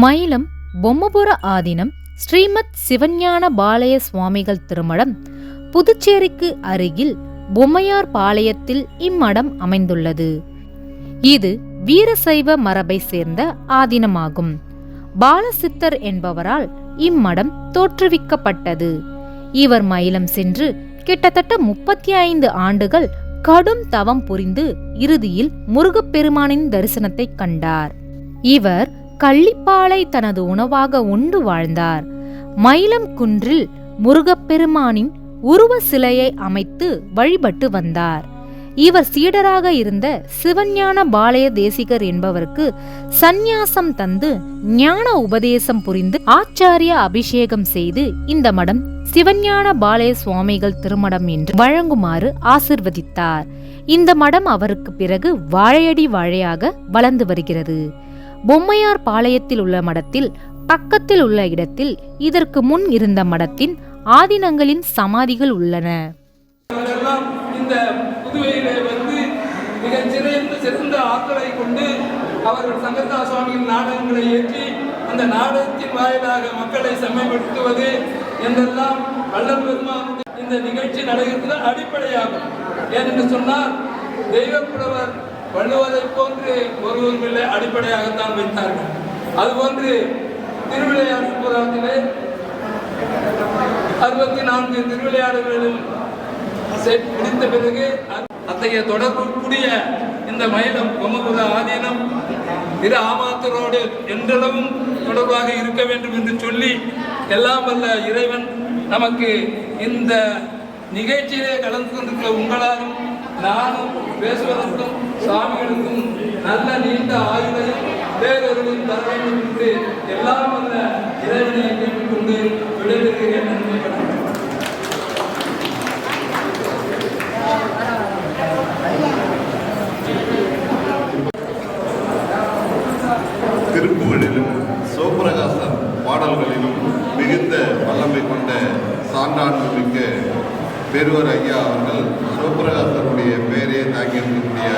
மயிலம் பொம்மபுர ஆதீனம் ஸ்ரீமத் சிவஞான பாலய சுவாமிகள் திருமடம் புதுச்சேரிக்கு அருகில் பொம்மையார் பாளையத்தில் இம்மடம் அமைந்துள்ளது. இது வீரசைவ மரபை சேர்ந்த ஆதீனமாகும். பாலசித்தர் என்பவரால் இம்மடம் தோற்றுவிக்கப்பட்டது. இவர் மயிலம் சென்று கிட்டத்தட்ட முப்பத்தி ஐந்து ஆண்டுகள் கடும் தவம் புரிந்து இறுதியில் முருகப்பெருமானின் தரிசனத்தை கண்டார். இவர் கள்ளிப்பாலை தனது உணவாக உண்டு வாழ்ந்தார். மயிலம் குன்றில் முருகப்பெருமானின் உருவ சிலையை அமைத்து வழிபட்டு வந்தார். இவர் சீடராக இருந்த சிவஞான பாளைய தேசிகர் என்பவருக்கு சந்நியாசம் தந்து ஞான உபதேசம் புரிந்து ஆச்சாரிய அபிஷேகம் செய்து இந்த மடம் சிவஞான பாளைய சுவாமிகள் திருமடம் என்று வழங்குமாறு ஆசிர்வதித்தார். இந்த மடம் அவருக்கு பிறகு வாழையடி வாழையாக வளர்ந்து வருகிறது. பொம்மையார் பாளையத்தில் உள்ள மடத்தில் பக்கத்தில் உள்ள இடத்தில் இதற்கு முன் இருந்த மடத்தின் ஆதினங்களின் சமாதிகள் உள்ளன. இந்த புதுவையிலே வந்து மிக சிறந்த ஆற்றலை கொண்டு அவர்கள் சங்கரதா சுவாமியின் நாடகங்களை ஏற்றி அந்த நாடகத்தின் வாயிலாக மக்களை செம்மைப்படுத்துவது என்றெல்லாம் வள்ளல் பெருமானுடைய இந்த நிகழ்ச்சி நடக்கிறது அடிப்படையாகும். ஏனென்று சொன்னால் தெய்வப்புலவர் வள்ளுவரை போன்று ஒருவரும் இல்லை அடிப்படையாகத்தான் வைத்தார்கள். அதுபோன்று திருவிளையாடு புராணத்திலே அறுபத்தி நான்கு திருவிளையாடுகளில் செ- பிறகு அத்தகைய அத்தகைய கூடிய இந்த மயிலம் பொம்மபுர ஆதீனம் திரு ஆமாத்தரோடு என்றளவும் தொடர்பாக இருக்க வேண்டும் என்று சொல்லி எல்லாம் வல்ல இறைவன் நமக்கு இந்த நிகழ்ச்சியிலே கலந்து கொண்டிருக்கிற உங்களாலும் நானும் பேசுவதற்கும் சாமிகளுக்கும் நல்ல நீண்ட ஆயுளையும் வேறொருவரும் தர வேண்டும் என்று எல்லாம் வல்ல இறைவனை கேட்டுக்கொண்டு விடைபெறுகிறேன் நன்றி வணக்கம். திருப்புகளிலும் சிவபிரகாசர் பாடல்களிலும் மிகுந்த வல்லமை கொண்ட சான்றாண்டு மிக்க பெருவர் ஐயா அவர்கள் சிவபிரகாசருடைய பெயரே தாங்கியிருக்கக்கூடிய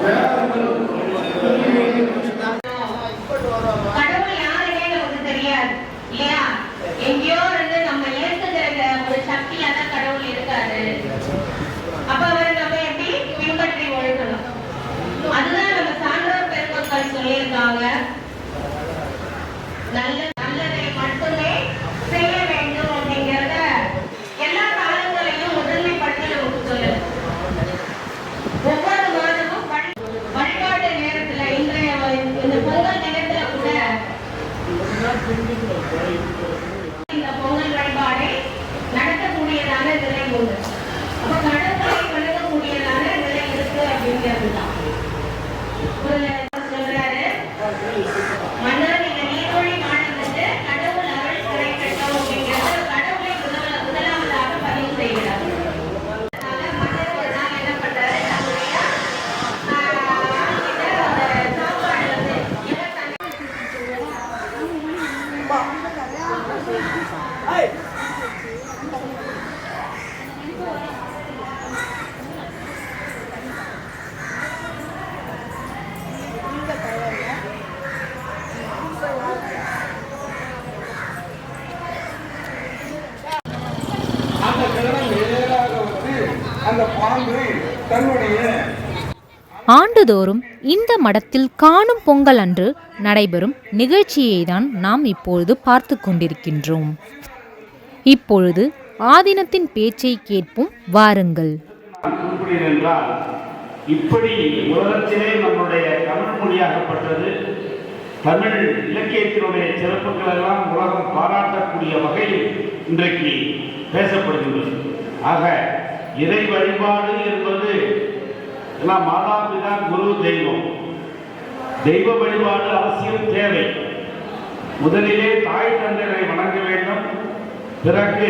Yeah. ஆண்டுதோறும் இந்த மடத்தில் காணும் பொங்கல் அன்று நடைபெறும் நிகழ்ச்சியை தான் நாம் இப்பொழுது பார்த்து கொண்டிருக்கின்றோம். இப்பொழுது ஆதீனத்தின் பேச்சை கேட்போம். வாருங்கள். இப்படி உலகத்திலே நம்முடைய தமிழ் மொழியாகப்பட்டது தமிழ் இலக்கியத்தினுடைய சிறப்புகள் எல்லாம் உலகம் பாராட்டக்கூடிய வகையில் இன்றைக்கு பேசப்படுகின்றது. ஆக இறை வழிபாடு என்பது எல்லாம் மாதா பிதா குரு தெய்வம். தெய்வ வழிபாடு அவசியம் தேவை. முதலிலே தாய் தந்தைகளை வணங்க வேண்டும். பிறகு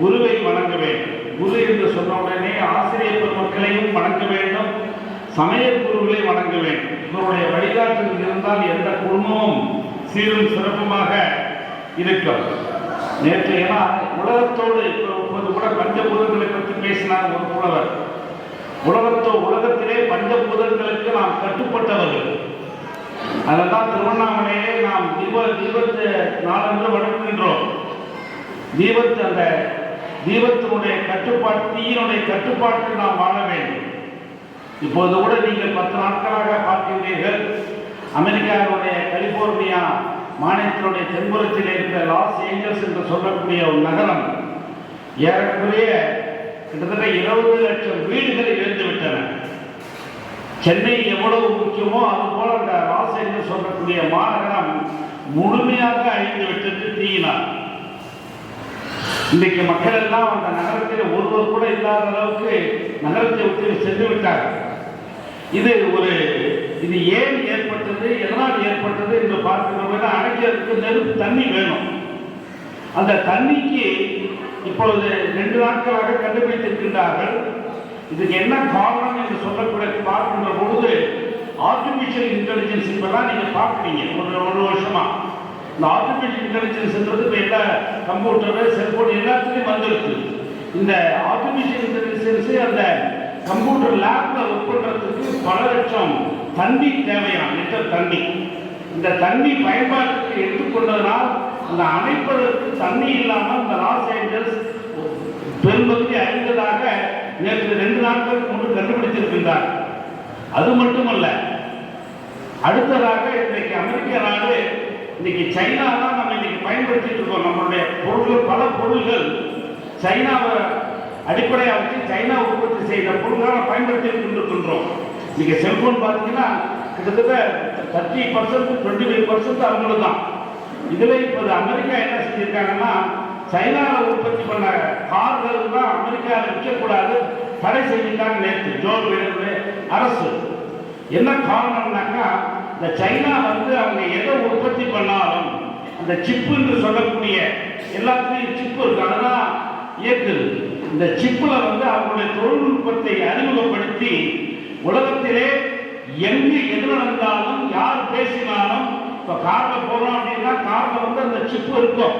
குருவை வணங்க வேண்டும். குரு என்று சொன்ன உடனே ஆசிரியர் பெருமக்களையும் வணங்க வேண்டும். சமய குருவை வணங்க வேண்டும். இவருடைய வழிகாட்டுதல் இருந்தால் எந்த குடும்பமும் சீரும் சிறப்புமாக இருக்கும் நேற்று ஏன்னா உலகத்தோடு இப்போது கூட பஞ்சபூதங்களை பற்றி பேசினார் ஒரு புலவர். உலகத்தோ உலகத்திலே பஞ்சபூதங்களுக்கு நாம் கட்டுப்பட்டவர்கள். அதெல்லாம் திருவண்ணாமலையே நாம் தீப தீபத்து நாளன்று வணங்குகின்றோம். தீபத்து அந்த தீபத்தினுடைய கட்டுப்பாட்டு தீயினுடைய கட்டுப்பாட்டில் நாம் வாழ வேண்டும். இப்போது கூட நீங்கள் பத்து நாட்களாக பார்க்கின்றீர்கள். அமெரிக்காவுடைய கலிபோர்னியா மாநிலத்தினுடைய தென்புறத்தில் இருக்கிற லாஸ் ஏஞ்சல்ஸ் என்று சொல்லக்கூடிய ஒரு நகரம். ஏறக்குறைய கிட்டத்தட்ட இருபது லட்சம் வீடுகளை இழந்து விட்டன சென்னை எவ்வளவு முக்கியமோ அதுபோல அந்த லாஸ் என்று சொல்லக்கூடிய மாநகரம் முழுமையாக அழிந்து விட்டது தீயினார் இன்றைக்கு மக்கள் எல்லாம் அந்த நகரத்தில் ஒருவர் கூட இல்லாத அளவுக்கு நகரத்தை விட்டு சென்று விட்டார்கள். இது ஒரு இது ஏன் ஏற்பட்டது எதனால் ஏற்பட்டது என்று பார்க்கிறோம் அணைக்கிறதுக்கு நெருப்பு தண்ணி வேணும். அந்த தண்ணிக்கு இப்பொழுது ரெண்டு நாட்களாக கண்டுபிடித்திருக்கின்றார்கள். இதுக்கு என்ன காரணம் என்று சொல்லக்கூடிய பார்க்கின்ற பொழுது ஆர்டிபிஷியல் இன்டெலிஜென்ஸ் இப்பெல்லாம் நீங்க பார்க்குறீங்க. ஒரு ஒரு வருஷமா. இந்த ஆர்டிபிஷியல் இன்டெலிஜென்ஸ்ன்றது இப்போ எல்லா கம்ப்யூட்டர் செல்போன் எல்லாத்துலேயும் வந்துருக்கு. இந்த ஆர்டிபிஷியல் இன்டெலிஜென்ஸ் அந்த கம்ப்யூட்டர் லேப்ல ஒர்க் பண்ணுறதுக்கு பல லட்சம் தண்ணி தேவையான லிட்டர் தண்ணி. இந்த தண்ணி பயன்பாட்டுக்கு எடுத்துக்கொண்டதனால் அந்த அமைப்பதற்கு தண்ணி இல்லாமல் இந்த லாஸ் ஏஞ்சல்ஸ் பெரும்பகுதி அறிந்ததாக நேற்று ரெண்டு நாட்களுக்கு முன்பு கண்டுபிடித்திருக்கின்றார். அது மட்டுமல்ல அடுத்ததாக இன்றைக்கு அமெரிக்க நாடு இன்னைக்கு சைனா தான் நம்ம இன்னைக்கு பயன்படுத்திட்டு இருக்கோம். நம்மளுடைய பொருள்கள் பல பொருள்கள் சைனாவை அடிப்படையாக வச்சு சைனா உற்பத்தி செய்த பொருள்களை பயன்படுத்தி கொண்டிருக்கின்றோம் இன்னைக்கு செல்போன் பார்த்தீங்கன்னா கிட்டத்தட்ட thirty percent twenty five percent அவங்களுக்கு தான். இதில் இப்போது அமெரிக்கா என்ன செஞ்சிருக்காங்கன்னா சைனாவில் உற்பத்தி பண்ண கார்கள் தான் அமெரிக்காவில் விற்கக்கூடாது தடை செஞ்சுட்டாங்க நேற்று ஜோ பைடனுடைய அரசு. என்ன காரணம்னாக்கா இந்த சைனா வந்து அவங்க எதை உற்பத்தி பண்ணாலும் அந்த சிப்பு என்று சொல்லக்கூடிய எல்லாத்துலேயும் சிப்பு இருக்கு அதெல்லாம் இயக்குது. இந்த சிப்பில் வந்து அவங்களுடைய தொழில்நுட்பத்தை அறிமுகப்படுத்தி உலகத்திலே எங்கு எது நடந்தாலும் யார் பேசினாலும் இப்போ காரில் போகிறோம் அப்படின்னா காரில் வந்து அந்த சிப்பு இருக்கும்.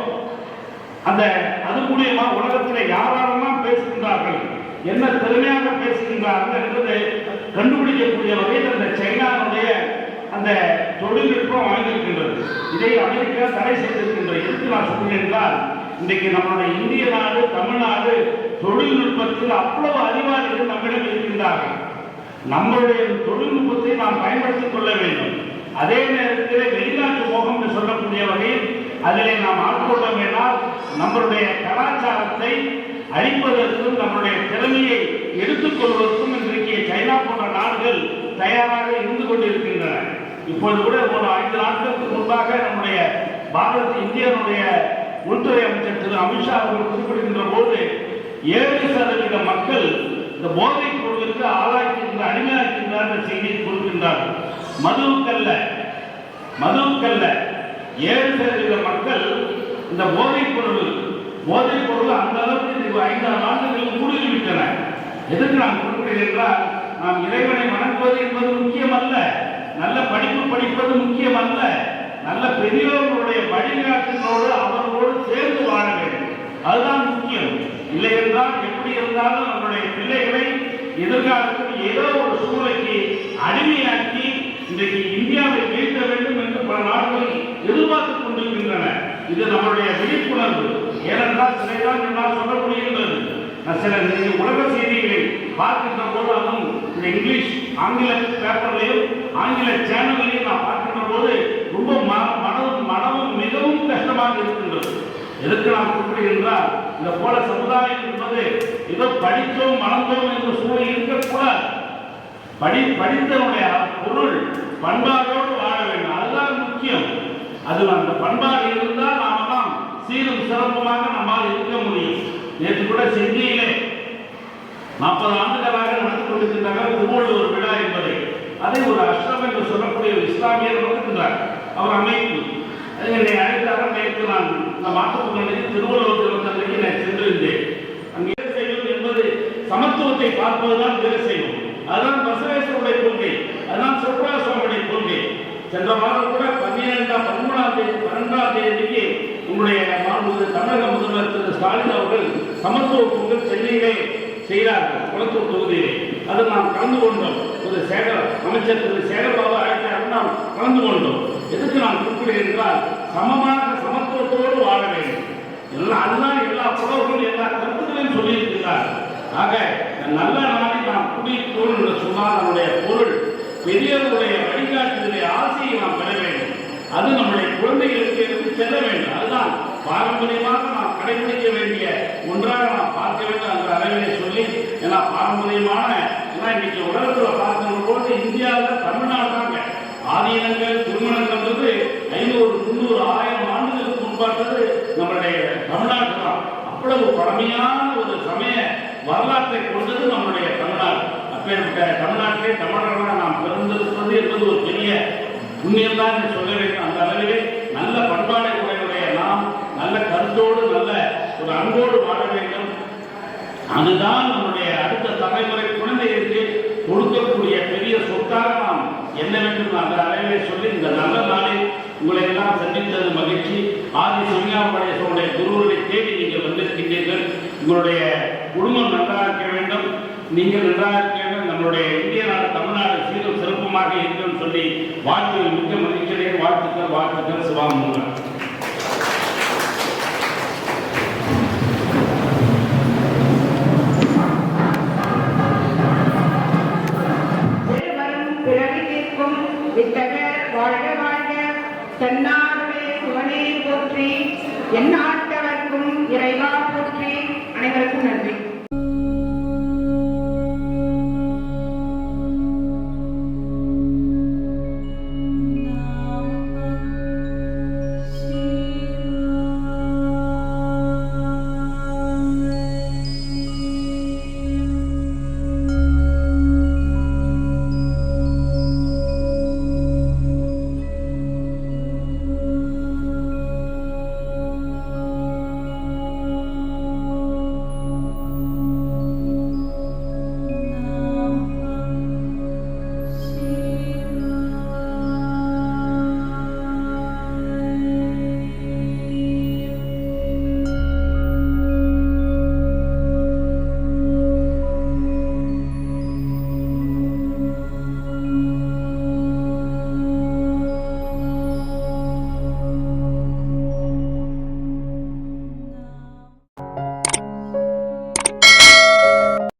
அந்த அது மூலியமா உலகத்தில் யாரெல்லாம் பேசுகின்றார்கள் என்ன திறமையாக பேசுகின்றார்கள் என்பது கண்டுபிடிக்கக்கூடிய வகையில் அந்த சைனாவுடைய அந்த தொழில்நுட்பம் வாங்கியிருக்கின்றது இதை அமெரிக்கா தடை செய்திருக்கின்றது எதுக்கு நான் சொல்கிறேன் என்றால் இன்றைக்கு நம்மளுடைய இந்திய நாடு தமிழ்நாடு தொழில்நுட்பத்தில் அவ்வளவு அறிவாளிகள் நம்மிடம் இருக்கின்றார்கள். நம்மளுடைய தொழில்நுட்பத்தை நாம் பயன்படுத்திக் கொள்ள வேண்டும். அதே நேரத்தில் வெளிநாட்டு மோகம் என்று சொல்லக்கூடிய வகையில் அதிலே நாம் ஆட்கொள்ள என்றால் நம்மளுடைய கலாச்சாரத்தை அழிப்பதற்கும் நம்முடைய திறமையை எடுத்துக்கொள்வதற்கும் இன்றைக்கு சைனா போன்ற நாடுகள் தயாராக இருந்து கொண்டிருக்கின்றன. இப்போது கூட ஒரு ஐந்து நாட்களுக்கு முன்பாக நம்முடைய பாரத இந்தியனுடைய உள்துறை அமைச்சர் திரு அமித்ஷா அவர்கள் குறிப்பிடுகின்ற போது ஏழு சதவீத மக்கள் இந்த போதைப் பொருளுக்கு ஆளாக்கின்ற அடிமையாக்கின்றார் என்ற செய்தியை கொடுக்கின்றார்கள். மதுவுக்கல்ல மதுவுக்கல்ல ஏழு சதவீத மக்கள் இந்த போதைப் பொருள் போதைப் பொருள் அந்த அளவுக்கு ஐந்தாம் ஐந்தாறு ஆண்டுகள் கூடிவிட்டன எதற்கு நான் குறிப்பிடுகிறேன் என்றால் நாம் இறைவனை வணங்குவது என்பது முக்கியமல்ல. நல்ல படிப்பு படிப்பது முக்கியமல்ல. நல்ல பெரியவர்களுடைய வழிகாட்டினோடு அவர்களோடு சேர்ந்து வாழ வேண்டும். அதுதான் முக்கியம். இல்லை என்றால் எப்படி இருந்தாலும் நம்முடைய பிள்ளைகளை எதிர்காலத்தில் ஏதோ ஒரு சூழ்நிலைக்கு அடிமையாக்கி இன்றைக்கு இந்தியாவை மீட்க வேண்டும் என்று பல நாடுகள் எதிர்பார்த்துக் கொண்டிருக்கின்றன. இது நம்முடைய விழிப்புணர்வு. ஏனென்றால் சிலைதான் என்னால் சொல்ல முடிகின்றது. நான் சில உலக செய்திகளை பார்க்கின்ற போது அதுவும் இந்த இங்கிலீஷ் ஆங்கில பேப்பர்லையும் ஆங்கில சேனல்லையும் நான் பார்க்கின்ற போது ரொம்ப ம- மனமும் மிகவும் கஷ்டமாக இருக்கின்றது. எதுக்கு நான் குறிப்பிடுகின்றால் இந்த போல சமுதாயம் என்பது ஏதோ படித்தோம் மணந்தோம் என்ற சூழல் இருக்கக்கூடாது. படி படித்தவனுடைய பொருள் பண்பாடோடு வாழ வேண்டும். அதுதான் முக்கியம். அது அந்த பண்பாடு இருந்தால் நாம தான் சீரும் சிறப்புமாக நம்மால் இருக்க முடியும். நேற்று கூட சென்னையிலே நாற்பது ஆண்டுகளாக நடந்து கொண்டிருக்கின்ற ஒரு விழா என்பதை. அதை ஒரு அஷ்டம் என்று சொல்லக்கூடிய ஒரு இஸ்லாமியர் நடத்துகின்றார். அவர் அமைப்பு. என்னை அழைத்தார் நேற்று நான் இந்த மாற்றுத்திறனாளி திருவள்ளுவர் தினத்தன்றைக்கு நான் சென்றிருந்தேன். முகத்தை பார்ப்பதுதான் வேலை சைவம் அதுதான் பசவேஸ்வருடைய கொள்கை. அதுதான் சுப்ரா சுவாமியுடைய கொள்கை. சென்ற வாரம் கூட பன்னிரெண்டாம் பதிமூணாம் தேதி பன்னெண்டாம் தேதிக்கு உங்களுடைய மாண்பு தமிழக முதல்வர் திரு. ஸ்டாலின் அவர்கள் சமத்துவ பொங்கல் சென்னையிலே செய்கிறார்கள் குளத்தூர் தொகுதியிலே. அதில் நாம் கலந்து கொண்டோம். திரு சேகர் அமைச்சர் திரு. சேகர்பாபு அழைத்தார்கள் நாம் கலந்து கொண்டோம். எதுக்கு நான் குறிப்பிடுகிறேன் என்றால் சமமாக சமத்துவத்தோடு வாழ வேண்டும். எல்லாம் அதுதான் எல்லா புலவர்களும் எல்லா கருத்துக்களையும் சொல்லியிருக்கிறார் ஆக நல்ல நாளில் நாம் குடித்தோம் என்று சொன்னால் நம்முடைய பொருள் பெரியவருடைய வழிகாட்டுதலை ஆசையை நாம் பெற வேண்டும். அது நம்முடைய குழந்தைகளுக்கு எடுத்து செல்ல வேண்டும். அதுதான் பாரம்பரியமாக நாம் கடைபிடிக்க வேண்டிய ஒன்றாக நாம் பார்க்க வேண்டும் அந்த அளவிலே சொல்லி ஏன்னா பாரம்பரியமான ஏன்னா இன்னைக்கு உலகத்தில் பார்க்கணும் போது இந்தியாவில் தமிழ்நாடு தாங்க. ஆதீனங்கள் திருமணங்கள்ன்றது ஐநூறு முந்நூறு ஆயிரம் ஆண்டுகளுக்கு முன்பாட்டது நம்மளுடைய தமிழ்நாடு தான் அவ்வளவு பழமையான ஒரு சமய வரலாற்றை கொண்டது நம்முடைய தமிழ்நாடு. அப்பேற்பட்ட தமிழ்நாட்டிலே தமிழர்களாக நாம் பிறந்திருப்பது என்பது ஒரு பெரிய புண்ணியம்தான் என்று சொல்ல வேண்டும். அந்த அளவிலே நல்ல பண்பாடை உடையுடைய நாம் நல்ல கருத்தோடு நல்ல ஒரு அன்போடு வாழ வேண்டும். அதுதான் நம்முடைய அடுத்த தலைமுறை குழந்தைகளுக்கு கொடுக்கக்கூடிய பெரிய சொத்தாக நாம் என்ன வேண்டும் அந்த அளவிலே சொல்லி இந்த நல்ல நாளில் உங்களை எல்லாம் சந்தித்தது மகிழ்ச்சி. ஆதி சிவஞானபடேஸ்வருடைய குருவரை தேடி நீங்கள் வந்திருக்கின்றீர்கள். உங்களுடைய குடும்பம் நீங்கள் நன்றாக இருக்க நம்மளுடைய இந்திய நாடு தமிழ்நாடு சீரும் சிறப்புமாக இருக்கும் சொல்லி வாழ்த்துகள் மிக்க மகிழ்ச்சியுடைய வாழ்த்துக்கள் வாழ்த்துக்கள் சிவாமூலம்